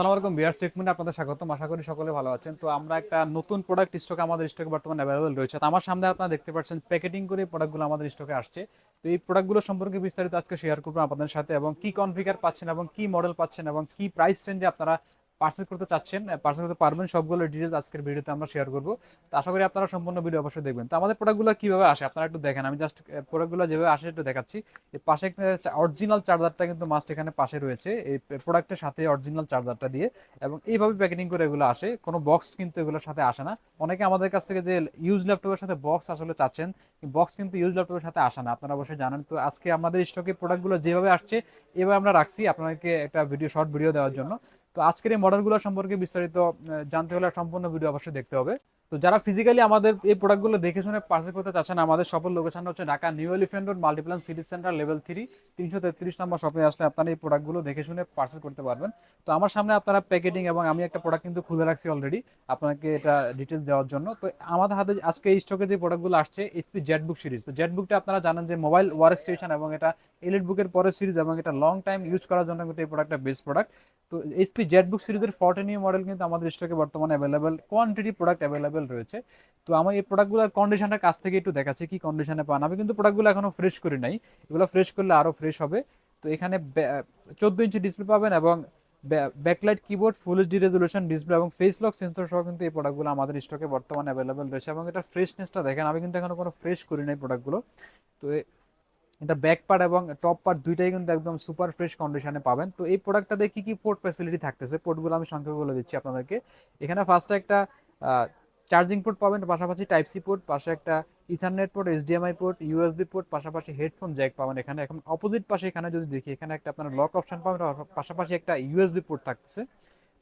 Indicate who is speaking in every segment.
Speaker 1: আসসালামু আলাইকুম, বিয়ার স্টেটমেন্ট আপনাদের স্বাগতম। আশা করি সকলে ভালো আছেন। তো আমরা একটা নতুন প্রোডাক্ট স্টক আমাদের স্টকে বর্তমানে অ্যাভেলেবল রয়েছে। তো আমার সামনে আপনারা দেখতে পাচ্ছেন প্যাকেটিং করে প্রোডাক্টগুলো আমাদের স্টকে আসছে। তো এই প্রোডাক্টগুলো সম্পর্কে বিস্তারিত আজকে শেয়ার করব আপনাদের সাথে এবং কি কনফিগার পাচ্ছেন এবং কি মডেল পাচ্ছেন এবং কি প্রাইস রেঞ্জে আপনারা পার্সেল করতে চাচ্ছেন পার্সেল করতে পারবেন, সবগুলো ডিটেলস আজকের ভিডিওতে আমরা শেয়ার করব। তো আশা করি আপনারা সম্পূর্ণ ভিডিও অবশ্যই দেখবেন। তো আমাদের প্রোডাক্টগুলো কীভাবে আসে, আপনারা একটু দেখেন। আমি জাস্ট প্রোডাক্টগুলো যেভাবে আসে একটু দেখাচ্ছি। পাশে অরিজিনাল চার্জারটা কিন্তু মাস্ট এখানে পাশে রয়েছে। এই প্রোডাক্টের সাথে অরিজিনাল চার্জারটা দিয়ে। এবং এইভাবে প্যাকেটিং করে এগুলো আসে। কোনো বক্স কিন্তু এগুলোর সাথে আসে না। অনেকে আমাদের কাছ থেকে যে ইউজ ল্যাপটপের সাথে বক্স আসলে চাচ্ছেন বক্স কিন্তু ইউজ ল্যাপটপের সাথে আসে না। আপনারা অবশ্যই জানেন। তো আজকে আমাদের স্টকে প্রোডাক্টগুলো যেভাবে আসছে, এভাবে আমরা রাখছি আপনাদেরকে একটা ভিডিও শর্ট ভিডিও দেওয়ার জন্য। তো আজকের এই মডেলগুলো সম্পর্কে বিস্তারিত জানতে হলে সম্পূর্ণ ভিডিও অবশ্যই দেখতে হবে। তো যারা ফিজিক্যালি আমাদের এই প্রোডাক্টগুলো দেখে শুনে পার্সেল করতে চাচ্ছেন, আমাদের সফল লোকেশন হচ্ছে Dhaka New Elephant Road Multiplan City Centre level three তিনশো তেত্রিশ নম্বর শপে আসলে আপনারা এই প্রোডাক্টগুলো দেখে শুনে পার্সেল করতে পারবেন। তো আমার সামনে আপনারা প্যাকেটিং এবং আমি একটা প্রোডাক্ট কিন্তু খুলে রাখছি অলরেডি আপনাকে এটা ডিটেলস দেওয়ার জন্য। তো আমাদের হাতে আজকে এই স্টকে যে প্রোডাক্টগুলো আসছে এইচপি জেটবুক সিরিজ তো জেটবুকটা আপনারা জানেন যে মোবাইল ওয়ার স্টেশন এবং এটা এলিট বুকের পরের সিরিজ এবং এটা লং টাইম ইউজ করার জন্য কিন্তু এই প্রোডাক্টটা বেস্ট প্রোডাক্ট তো এইচপি জেটবুক সিরিজের ফর্টি নিউ মডেল কিন্তু আমাদের স্টকে বর্তমানে অ্যাভেলেবেল কোয়ান্টিটি প্রোডাক্ট অ্যাভেলেবেল রয়েছে। তো আমি এই প্রোডাক্টগুলোর কন্ডিশনের কাছ থেকে একটু দেখাচ্ছি, কি কন্ডিশনে পান আমি কিন্তু প্রোডাক্টগুলো এখনও ফ্রেশ করি নাই। এগুলো ফ্রেশ করলে আরও ফ্রেশ হবে। তো এখানে চোদ্দ ইঞ্চি ডিসপ্লে পাবেন এবং backlight keyboard full HD resolution display এবং ফেস লক সেন্সর সহ কিন্তু এই প্রোডাক্টগুলো আমাদের স্টকে বর্তমানে অ্যাভেলেবেল রয়েছে এবং এটা ফ্রেশনেসটা দেখেন, আমি কিন্তু এখনও কোনো ফ্রেশ করি নাই প্রোডাক্টগুলো তো এটা ব্যাক পার্ট এবং টপ পার্ট দুইটাই কিন্তু একদম সুপার ফ্রেশ কন্ডিশনে পাবেন। তো এই প্রোডাক্টটাতে কি কি পোর্ট ফ্যাসিলিটি থাকতেছে? পোর্টগুলো আমি বলে দিচ্ছি আপনাদেরকে। এখানে ফার্স্টে একটা চার্জিং পোর্ট পাবেন, পাশাপাশি টাইপ সি পোর্ট, পাশে একটা ethernet port, HDMI port, USB port, পাশাপাশি হেডফোন জ্যাক পাবেন এখানে। এখন অপোজিট পাশে এখানে যদি দেখি, এখানে একটা আপনার লক অপশন পাবেন পাশাপাশি একটা ইউএসবি পোর্ট থাকছে।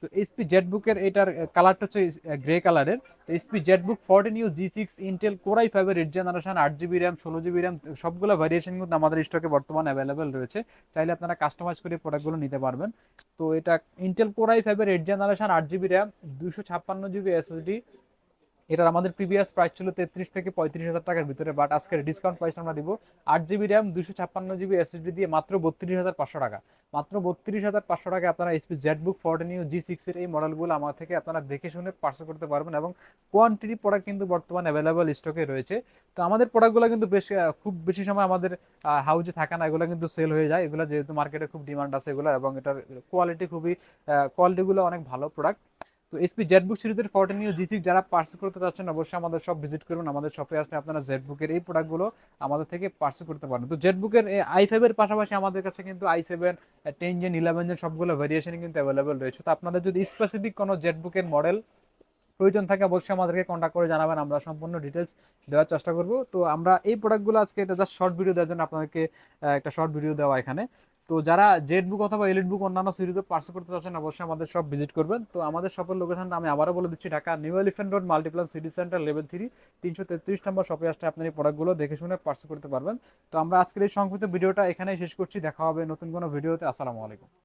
Speaker 1: তো এইচপি জেটবুকের এটার কালারটা হচ্ছে গ্রে কালারের। তো HP Jetbook fourteen U, G six, Intel core i ফাইভের এইট জেনারেশন, আট জিবি র্যাম, ষোলো জিবি র্যাম, সবগুলো ভ্যারিয়েশন কিন্তু আমাদের স্টকে বর্তমানে অ্যাভেলেবেল রয়েছে। চাইলে আপনারা কাস্টমাইজ করে প্রোডাক্টগুলো নিতে পারবেন। তো এটা ইন্টেল কোরাই ফাইভের এইট জেনারেশন আট জিবি র্যাম, দুশো ছাপ্পান্ন জিবি এসএসডি এটার আমাদের প্রিভিয়াস প্রাইস ছিল তেত্রিশ থেকে পঁয়ত্রিশ হাজার টাকার ভিতরে বাট আজকের ডিসকাউন্ট প্রাইস আমরা দিব আট জিবি র্যাম দুশো ছাপ্পান্ন জিবি এসএসডি দিয়ে মাত্র বত্রিশ হাজার পাঁচশো টাকা। মাত্র বত্রিশ হাজার পাঁচশো টাকা আপনারা SP Jetbook fourteen U G সিক্সের এই মডেলগুলো আমার থেকে আপনারা দেখে শুনে পার্সেল করতে পারবেন এবং কোয়ান্টিটি প্রোডাক্ট কিন্তু বর্তমানে অ্যাভেলেবল স্টকে রয়েছে। তো আমাদের প্রোডাক্টগুলো কিন্তু বেশ খুব বেশি সময় আমাদের হাউজে থাকে না, এগুলো কিন্তু সেল হয়ে যায়। এগুলো যেহেতু মার্কেটে খুব ডিমান্ড আছে এগুলো এবং এটার কোয়ালিটি খুবই কোয়ালিটিগুলো অনেক ভালো প্রোডাক্ট তো এসপি জেটবুক সিরিজের ফোরটিন ইউ জি সিক্স যারা পার্সেল করতে চাচ্ছেন, অবশ্যই আমাদের সব ভিজিট করবেন আমাদের শপে আসলে আপনারা জেটবুকের এই প্রোডাক্টগুলো আমাদের থেকে পার্সেল করতে পারেন। তো জেটবুকের আই ফাইভের পাশাপাশি আমাদের কাছে কিন্তু i seven ten gen eleven gen সবগুলো ভেরিয়েশন কিন্তু অ্যাভেলেবেল রয়েছে। তো আপনাদের যদি স্পেসিফিক কোনো জেটবুকের মডেল প্রয়োজন থাকে, অবশ্যই আমাদেরকে কন্ট্যাক্ট করে জানাবেন। আমরা সম্পূর্ণ ডিটেলস দেওয়ার চেষ্টা করব। তো আমরা এই প্রোডাক্টগুলো আজকে এটা জাস্ট শর্ট ভিডিও দেওয়ার জন্য আপনাদেরকে একটা শর্ট ভিডিও দেওয়া এখানে। তো যারা জেড বুক অথবা এলিট বুক অন্যান্য সিরিজে পার্সেল করতে চাচ্ছেন, অবশ্যই আমাদের সব ভিজিট করবেন। তো আমাদের সপের লোকেশনটা আমি আবারও বলে দিচ্ছি, Dhaka New Elephant Road Multiplan City Centre level three তিনশো তেত্রিশ নম্বর শপে আসতে আপনার এই প্রোডাক্টগুলো দেখে শুনে পার্সেল করতে পারবেন। তো আমরা আজকের এই সংক্ষিপ্ত ভিডিওটা এখানেই শেষ করছি। দেখা হবে নতুন কোনো ভিডিওতে আসসালামু আলাইকুম।